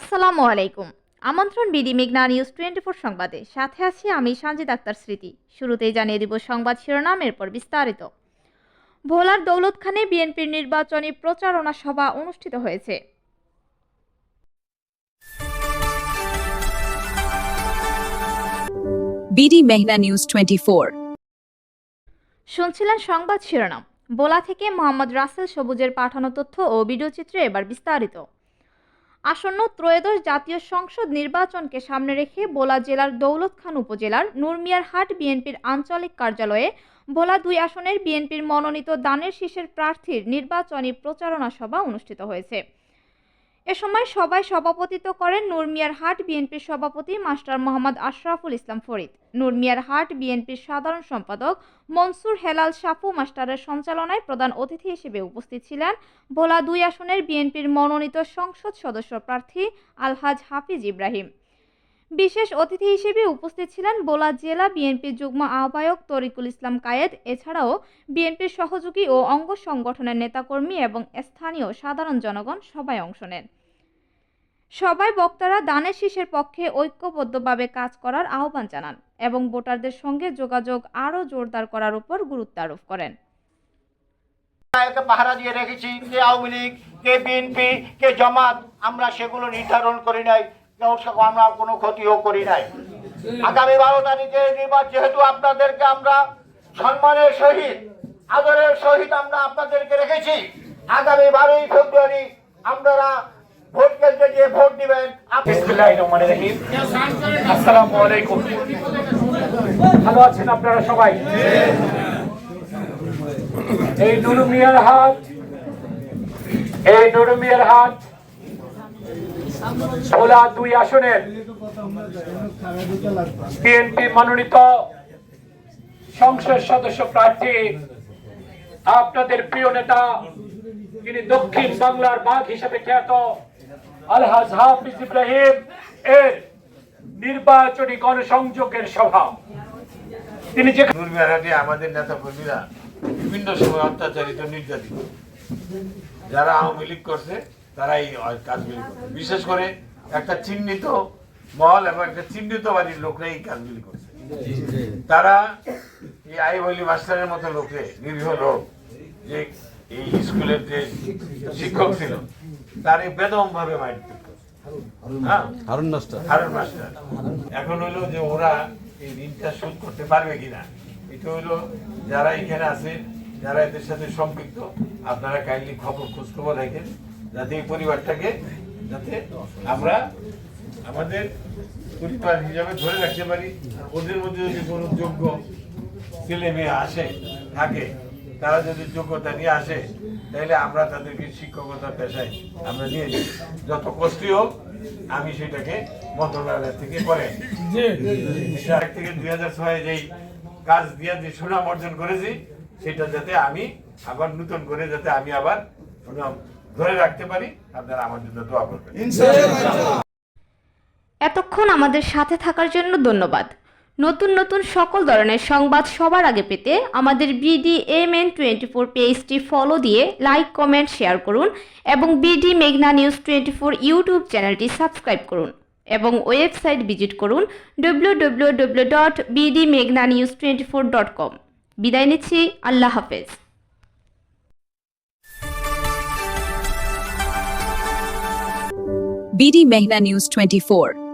আসসালামু আলাইকুম। আমন্ত্রণ বিডি মেঘনা নিউজ টোয়েন্টি ফোর সংবাদে। সাথে আছি আমি সঞ্জিত আক্তার স্মৃতি। শুরুতেই জানিয়ে দিব সংবাদ শিরোনাম এরপর বিস্তারিত। ভোলার দৌলতখানে বিএনপির নির্বাচনী প্রচারণা সভা অনুষ্ঠিত হয়েছে। BD Mehna News 24. শুনছিলেন সংবাদ শিরোনাম। বোলা থেকে মোহাম্মদ রাসেল সবুজের পাঠানো তথ্য ও ভিডিও ভিডিওচিত্রে এবার বিস্তারিত। আসন্ন ত্রয়োদশ জাতীয় সংসদ নির্বাচনকে সামনে রেখে বোলা জেলার দৌলত খান উপজেলার নুরমিয়ার হাট বিএনপির আঞ্চলিক কার্যালয়ে ভোলা দুই আসনের বিএনপির মনোনীত দানের শীষের প্রার্থীর নির্বাচনী প্রচারণা সভা অনুষ্ঠিত হয়েছে। এ সময় সবাই সভাপতিত্ব করেন নুরমিয়ার হাট বিএনপির সভাপতি মাস্টার মোহাম্মদ আশরাফুল ইসলাম ফরিদ। নুরমিয়ার হাট বিএনপির সাধারণ সম্পাদক মনসুর হেলাল সাফু মাস্টারের সঞ্চালনায় প্রধান অতিথি হিসেবে উপস্থিত ছিলেন ভোলা দুই আসনের বিএনপির মনোনীত সংসদ সদস্য প্রার্থী আলহাজ হাফিজ ইব্রাহিম। বিশেষ অতিথি হিসেবে উপস্থিত ছিলেন বোলা জেলা বিএনপির যুগ্ম আহ্বায়ক তরিকুল ইসলাম কায়েদ, এছাড়াও বিএনপির সহযোগী ও অঙ্গ সংগঠনের নেতাকর্মী এবং স্থানীয় সাধারণ জনগণ সবাই অংশ নেন। সবাই বক্তারা দানের শীষের পক্ষে ঐক্যবদ্ধভাবে কাজ করার আহ্বান জানান এবং ভোটারদের সঙ্গে যোগাযোগ আরও জোরদার করার উপর গুরুত্ব আরোপ করেন। পাহারা দিয়ে রেখেছি, কে আওয়ামী লীগ, কে বিএনপি, কে জামাত, আমরা সেগুলো নির্ধারণ করি নাই আমরা কোনো ক্ষতিও করি নাই। আগামী বারো তারিখে নির্বাচন, যেহেতু আপনাদেরকে আমরা সম্মানের সহিত, আদরের সহিত আমরা আপনাদেরকে রেখেছি, আগামী বারোই ফেব্রুয়ারি আপনারা ভোট কেন্দ্রে ভোট দিবেন। আসসালামু আলাইকুম। ভালো আছেন আপনারা সবাই? এই নুরুমিয়ার হাট এই নুরুমিয়ার হাট ভোলা দুই আসনের বিএনপি মনোনীত সংসদ সদস্য প্রার্থী, আপনাদের প্রিয় নেতা তিনি দক্ষিণ বাংলার বাঘ হিসেবে খ্যাত আলহাজ হাফিজ ইব্রাহিম এর নির্বাচনী গণসংযোগের সভা। তিনি যে নুরমিয়ারহাটে আমাদের নেতা কর্মীরা বিভিন্ন সময় অত্যাচারিত, নির্যাতিত। যারা আওয়ামী লীগ করছে তারা এই কাজগুলি বিশেষ করে একটা চিহ্নিত মহল এবং একটা চিহ্নিত বাড়ির লোকরা কাজগুলি করছে। তারা এই আই বলি মাস্টারের মতো লোকে নিরীহ লোক, যে এই স্কুলের যে শিক্ষক ছিল তার বেদম ভাবে মারপিট করছে হ্যাঁ? হারুন মাস্টার। হারুন মাস্টার। এখন হলো যে ওরা এই ঋণটা শোধ করতে পারবে কিনা? এটা হলো যারা এখানে আছে যারা এদের সাথে সম্পৃক্ত আপনারা কাইন্ডলি খবর খোঁজ খবর রাখেন যাতে এই পরিবারটাকে যাতে আমরা আমাদের পরিবার হিসাবে ধরে রাখতে পারি। আর ওদের মধ্যে যদি কোনো যোগ্য ছেলে মেয়ে আসে থাকে তারা যদি যোগ্যতা নিয়ে আসে তাহলে আমরা তাদেরকে শিক্ষকতার পেশায় আমরা নিয়ে যাই। যত কষ্টই হোক আমি সেটাকে মন্ত্রণালয় থেকে করে থেকে দুই হাজার ছয় যেই কাজ দিয়ে যে সুনাম অর্জন করেছি সেটা যাতে আমি আবার নতুন করে যাতে আমি আবার সুনাম ধরে রাখতে পারি আপনারা আমার জন্য দোয়া করবেন। এতক্ষণ আমাদের সাথে থাকার জন্য ধন্যবাদ। নতুন নতুন সকল ধরনের সংবাদ সবার আগে পেতে আমাদের BD M N twenty four পেজটি ফলো দিয়ে লাইক কমেন্ট শেয়ার করুন এবং বিডি মেঘনা নিউজ টোয়েন্টি ফোর ইউটিউব চ্যানেলটি সাবস্ক্রাইব করুন এবং ওয়েবসাইট ভিজিট করুন W W W dot BD মেঘনা news twenty four dot com বিদায় নিচ্ছি, আল্লাহ হাফেজ BD Mehna News 24.